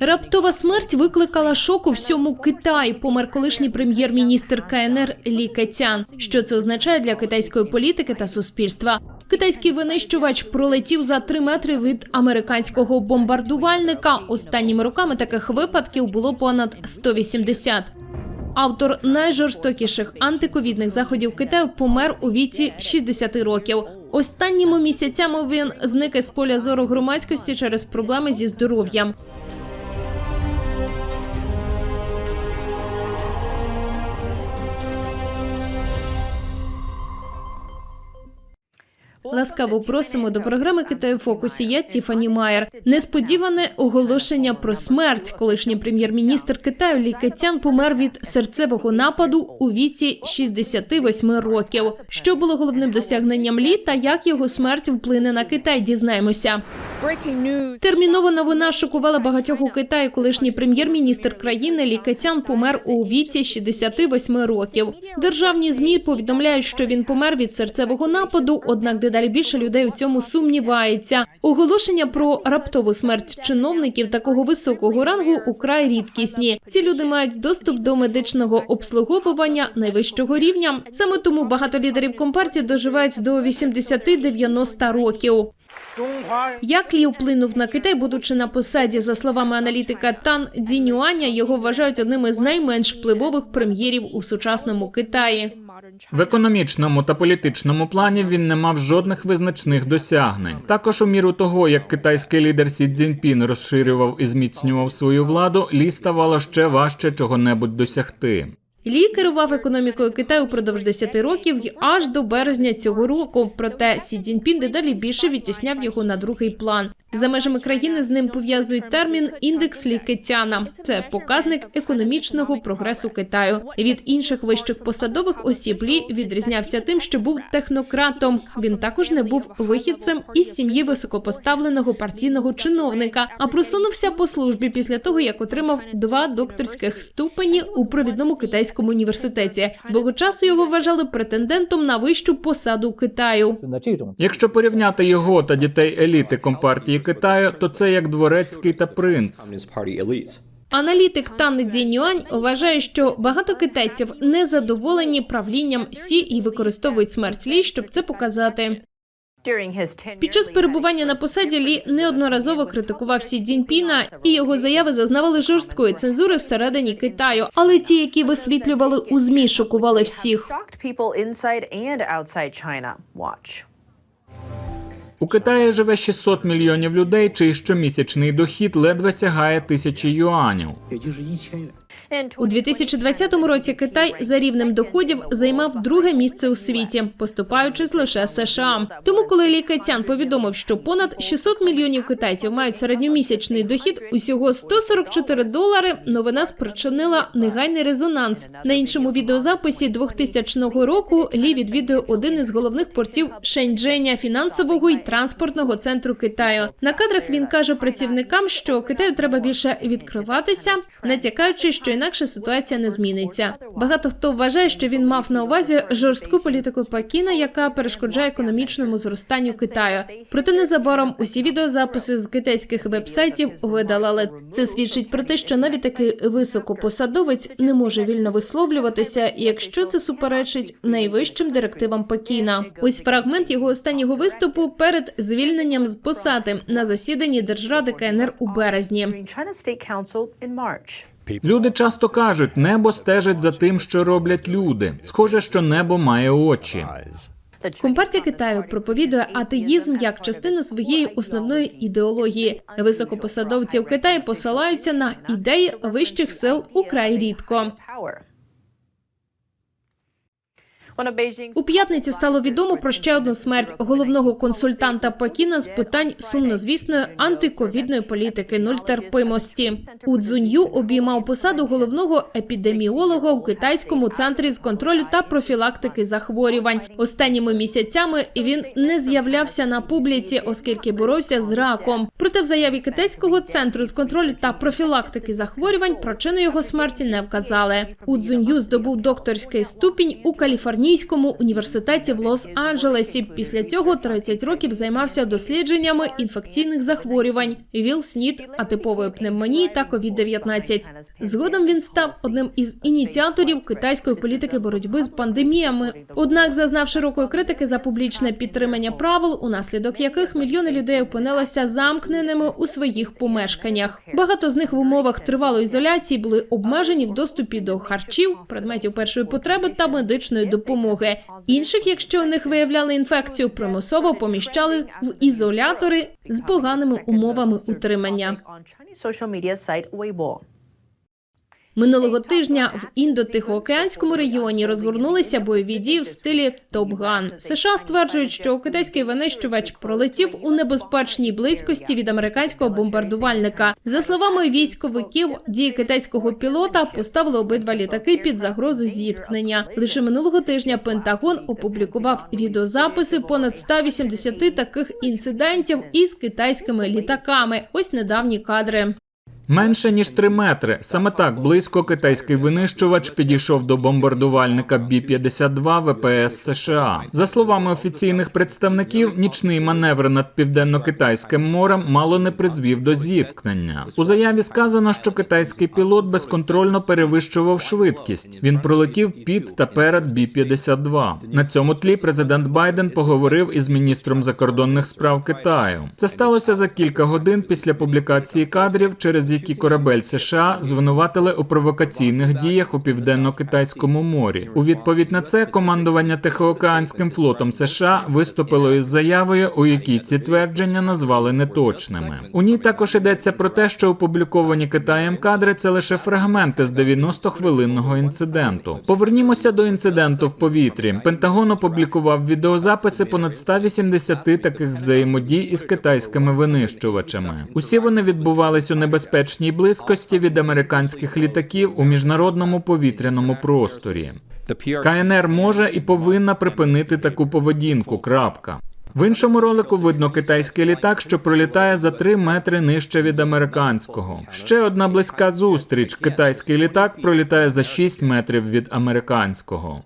Раптова смерть викликала шок у всьому Китаї. Помер колишній прем'єр-міністр КНР Лі Кетян. Що це означає для китайської політики та суспільства? Китайський винищувач пролетів за три метри від американського бомбардувальника. Останніми роками таких випадків було понад 180. Автор найжорстокіших антиковідних заходів Китаю помер у віці 60 років. Останніми місяцями він зник із поля зору громадськості через проблеми зі здоров'ям. Ласкаво просимо до програми Китаю фокусі. Я Тіфані Майер. Несподіване оголошення про смерть. Колишній прем'єр-міністр Китаю Лі Кетян помер від серцевого нападу у віці 68 років. Що було головним досягненням Лі та як його смерть вплине на Китай? Дізнаємося. Термінова новина шокувала багатьох у Китаї. Колишній прем'єр-міністр країни Лі Кетян помер у віці 68 років. Державні змі повідомляють, що він помер від серцевого нападу. Однак дедалі більше людей у цьому сумнівається. Оголошення про раптову смерть чиновників такого високого рангу украй рідкісні. Ці люди мають доступ до медичного обслуговування найвищого рівня. Саме тому багато лідерів компартії доживають до 80-90 років. Як Лі вплинув на Китай, будучи на посаді, за словами аналітика Тан Дзінюаня, його вважають одним із найменш впливових прем'єрів у сучасному Китаї. В економічному та політичному плані він не мав жодних визначних досягнень. Також у міру того, як китайський лідер Сі Цзіньпін розширював і зміцнював свою владу, лі ставало ще важче чого-небудь досягти. Лі керував економікою Китаю впродовж 10 років аж до березня цього року. Проте Сі Цзіньпін дедалі більше відтісняв його на другий план. За межами країни з ним пов'язують термін індекс лікетяна. Це показник економічного прогресу Китаю. Від інших вищих посадових осіб лі відрізнявся тим, що був технократом. Він також не був вихідцем із сім'ї високопоставленого партійного чиновника, а просунувся по службі після того, як отримав два докторських ступені у провідному китайському університеті. Свого часу його вважали претендентом на вищу посаду Китаю. Якщо порівняти його та дітей еліти компартії. Китаю, то це як дворецький та принц. Аналітик Тан Дзінюань вважає, що багато китайців не задоволені правлінням Сі і використовують смерть Лі, щоб це показати. Під час перебування на посаді Лі неодноразово критикував Сі Цзіньпіна, і його заяви зазнавали жорсткої цензури всередині Китаю. Але ті, які висвітлювали у змі, шокували всіх. У Китаї живе 600 мільйонів людей, чий щомісячний дохід ледве сягає тисячі юанів. У 2020 році Китай за рівнем доходів займав друге місце у світі, поступаючись лише США. Тому, коли Лі Кетян повідомив, що понад 600 мільйонів китайців мають середньомісячний дохід усього 144 долари, новина спричинила негайний резонанс. На іншому відеозаписі 2000 року Лі відвідує один із головних портів Шеньчженя, фінансового і транспортного центру Китаю. На кадрах він каже працівникам, що Китаю треба більше відкриватися, натякаючи, що інакше ситуація не зміниться. Багато хто вважає, що він мав на увазі жорстку політику Пекіна, яка перешкоджає економічному зростанню Китаю. Проте незабаром усі відеозаписи з китайських вебсайтів видалили. Це свідчить про те, що навіть такий високопосадовець не може вільно висловлюватися, якщо це суперечить найвищим директивам Пекіна. Ось фрагмент його останнього виступу перед звільненням з посади на засіданні Держради КНР у березні. Люди часто кажуть, небо стежить за тим, що роблять люди. Схоже, що небо має очі. Компартія Китаю проповідує атеїзм як частину своєї основної ідеології. Високопосадовці в Китаї посилаються на ідеї вищих сил украй рідко. У п'ятницю стало відомо про ще одну смерть головного консультанта Пекіна з питань сумнозвісної антиковідної політики нуль терпимості. У Цзунью обіймав посаду головного епідеміолога у китайському центрі з контролю та профілактики захворювань. Останніми місяцями він не з'являвся на публіці, оскільки боровся з раком. Проте в заяві китайського центру з контролю та профілактики захворювань причину його смерті не вказали. У Цзунью здобув докторський ступінь у Каліфорнійському університеті в Лос-Анджелесі. Після цього 30 років займався дослідженнями інфекційних захворювань, ВІЛ-СНІД, атипової пневмонії та COVID-19. Згодом він став одним із ініціаторів китайської політики боротьби з пандеміями. Однак зазнав широкої критики за публічне підтримання правил, унаслідок яких мільйони людей опинилися замкненими у своїх помешканнях. Багато з них в умовах тривалої ізоляції були обмежені в доступі до харчів, предметів першої потреби та медичної допомоги. Інших, якщо у них виявляли інфекцію, примусово поміщали в ізолятори з поганими умовами утримання. Минулого тижня в індо-тихоокеанському регіоні розгорнулися бойові дії в стилі Топ-Ган. США стверджують, що китайський винищувач пролетів у небезпечній близькості від американського бомбардувальника. За словами військовиків, дії китайського пілота поставили обидва літаки під загрозу зіткнення. Лише минулого тижня Пентагон опублікував відеозаписи понад 180 таких інцидентів із китайськими літаками. Ось недавні кадри. Менше ніж 3 метри. Саме так близько китайський винищувач підійшов до бомбардувальника Бі-52 ВПС США. За словами офіційних представників, нічний маневр над південно-китайським морем мало не призвів до зіткнення. У заяві сказано, що китайський пілот безконтрольно перевищував швидкість. Він пролетів під та перед Бі-52. На цьому тлі президент Байден поговорив із міністром закордонних справ Китаю. Це сталося за кілька годин після публікації кадрів, через які корабель США звинуватили у провокаційних діях у південно-китайському морі. У відповідь на це командування Тихоокеанським флотом США виступило із заявою, у якій ці твердження назвали неточними. У ній також йдеться про те, що опубліковані Китаєм кадри це лише фрагменти з 90-хвилинного інциденту. Повернімося до інциденту в повітрі. Пентагон опублікував відеозаписи понад 180 таких взаємодій із китайськими винищувачами. Усі вони відбувались у небезпечній близькості від американських літаків у міжнародному повітряному просторі. КНР може і повинна припинити таку поведінку. Крапка. В іншому ролику видно китайський літак, що пролітає за 3 метри нижче від американського. Ще одна близька зустріч. Китайський літак пролітає за 6 метрів від американського.